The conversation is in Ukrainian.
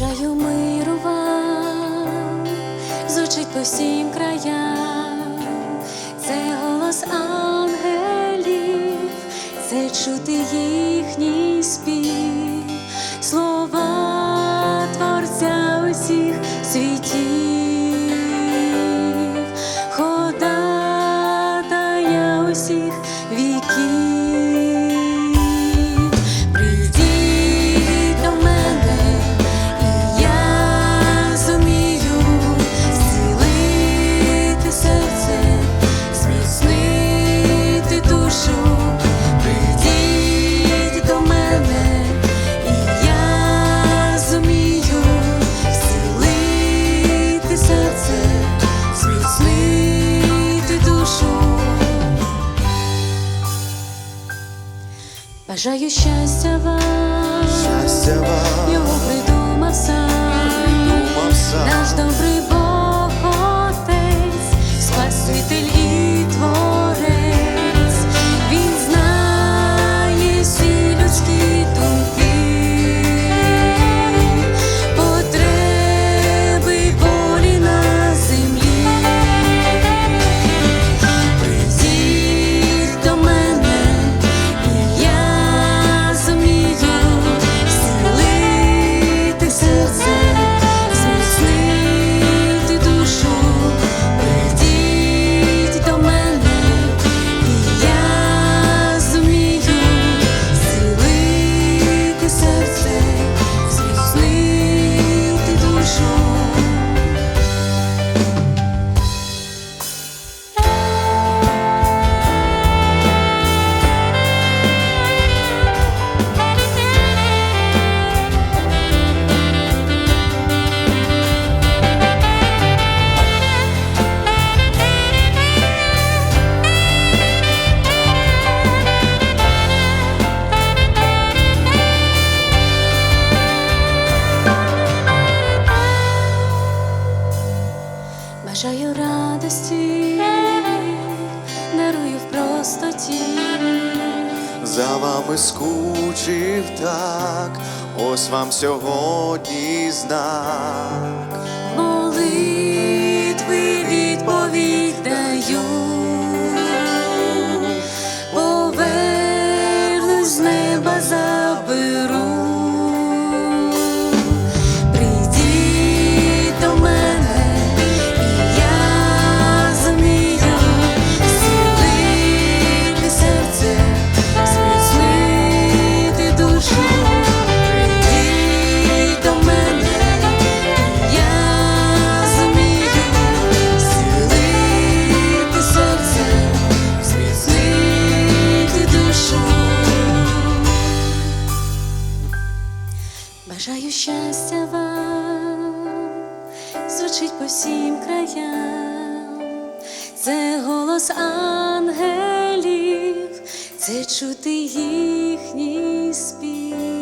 Бажаю миру вам, звучить по всім краям, це голос ангелів, це чути їхній спів, Бажаю щастя вам, Щастя вам. Його придумав сам, придумав сам. наш добрий Бог Отець, Спаситель і Творець, Радості, дарую в простоті. За вами скучив так, ось вам сьогодні знак. Бажаю щастя вам, звучить по всім краям, це голос ангелів, це чути їхній спів.